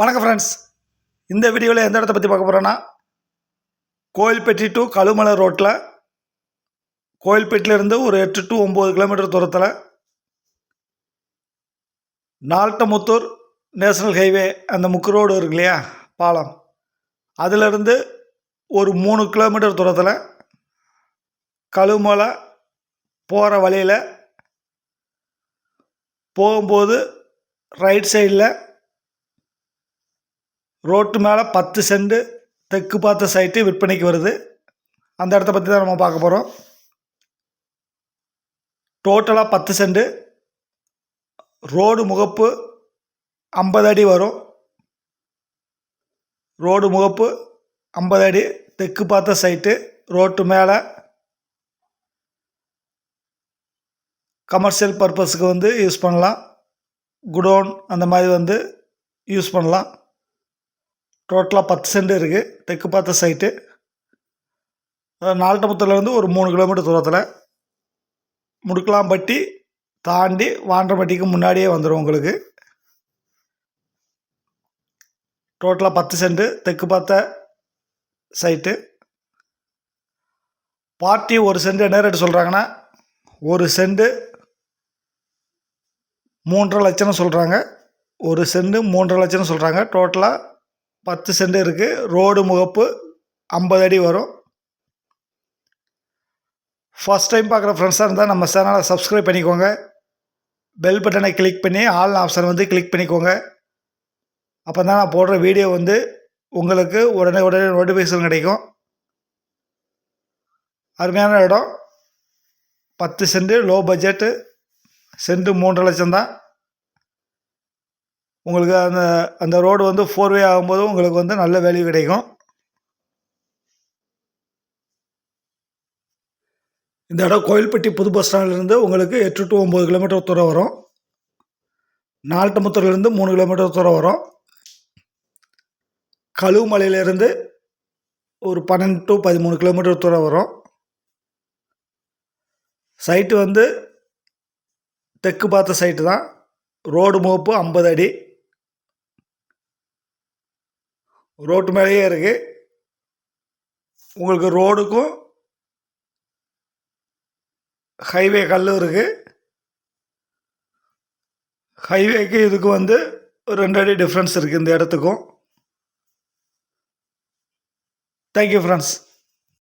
வணக்கம் ஃப்ரெண்ட்ஸ் இந்த வீடியோவில் எந்த இடத்த பற்றி பார்க்க போகிறோன்னா கோயில்பட்டி டு கழுமலை ரோட்டில் கோயில்பேட்டிலேருந்து ஒரு எட்டு டு ஒம்பது கிலோமீட்டர் தூரத்தில் நால்டமுத்தூர் நேஷனல் ஹைவே அந்த முக்கு ரோடு இருக்கு இல்லையா பாலம். அதிலிருந்து ஒரு மூணு கிலோமீட்டர் தூரத்தில் கழுமலை போகிற வழியில் போகும்போது ரைட் சைடில் ரோட்டு மேலே பத்து செண்டு தெற்கு பார்த்த சைட்டு விற்பனைக்கு வருது. அந்த இடத்த பற்றி தான் நம்ம பார்க்க போகிறோம் டோட்டலாக பத்து செண்டு. ரோடு முகப்பு ஐம்பது அடி வரும். ரோடு முகப்பு ஐம்பது அடி தெற்கு பார்த்த சைட்டு ரோட்டு மேலே கமர்ஷியல் பர்பஸுக்கு வந்து யூஸ் பண்ணலாம். குடோன் அந்த மாதிரி வந்து யூஸ் பண்ணலாம். டோட்டலாக பத்து சென்ட் இருக்குது தெற்கு பார்த்த சைட்டு நால்டமுத்துலேருந்து ஒரு மூணு கிலோமீட்டர் தூரத்தில். முடுக்கலாம்பட்டி தாண்டி வாண்டம்பட்டிக்கு முன்னாடியே வந்துடும் உங்களுக்கு. டோட்டலாக பத்து சென்ட் தெற்கு பார்த்த சைட்டு பார்ட்டி ஒரு சென்ட் என்ன ரேட்டு சொல்கிறாங்கன்னா ஒரு செண்டு மூன்றரை லட்சம்னு சொல்கிறாங்க ஒரு சென்ட் மூன்றரை லட்சம்னு சொல்கிறாங்க டோட்டலாக பத்து சென்ட் இருக்குது ரோடு முகப்பு ஐம்பது அடி வரும். ஃபஸ்ட் டைம் பார்க்குற ஃப்ரெண்ட்ஸாக இருந்தால் நம்ம சேனலை சப்ஸ்கிரைப் பண்ணிக்கோங்க. பெல் பட்டனை கிளிக் பண்ணி ஆல் ஆப்ஷன் வந்து கிளிக் பண்ணிக்கோங்க. அப்போ தான் நான் போடுற வீடியோ வந்து உங்களுக்கு உடனே உடனே நோட்டிஃபிகேஷன் கிடைக்கும். அருமையான இடம். பத்து சென்ட் லோ பட்ஜெட்டு சென்ட்டு மூன்றரை லட்சம் தான். உங்களுக்கு அந்த அந்த ரோடு வந்து ஃபோர் வே ஆகும்போது உங்களுக்கு வந்து நல்ல வேல்யூ கிடைக்கும். இந்த இடம் கோயில்பட்டி புது பஸ் ஸ்டாண்ட்லேருந்து உங்களுக்கு எட்டு டு ஒம்பது கிலோமீட்டர் தூரம் வரும். நால்டமுத்தூர்லேருந்து மூணு கிலோமீட்டர் தூரம் வரும். கழுவுமலையிலேருந்து ஒரு பன்னெண்டு டு பதிமூணு கிலோமீட்டர் தூரம் வரும். சைட்டு வந்து தெற்கு பார்த்த சைட்டு தான். ரோடு முகப்பு ஐம்பது அடி. ரோட்டு மேலேயே இருக்குது உங்களுக்கு ரோடுக்கும் ஹைவே கல் இருக்குது ஹைவேக்கு இதுக்கு வந்து ரெண்டு அடி டிஃப்ரென்ஸ் இருக்குது இந்த இடத்துக்கும். Thank you friends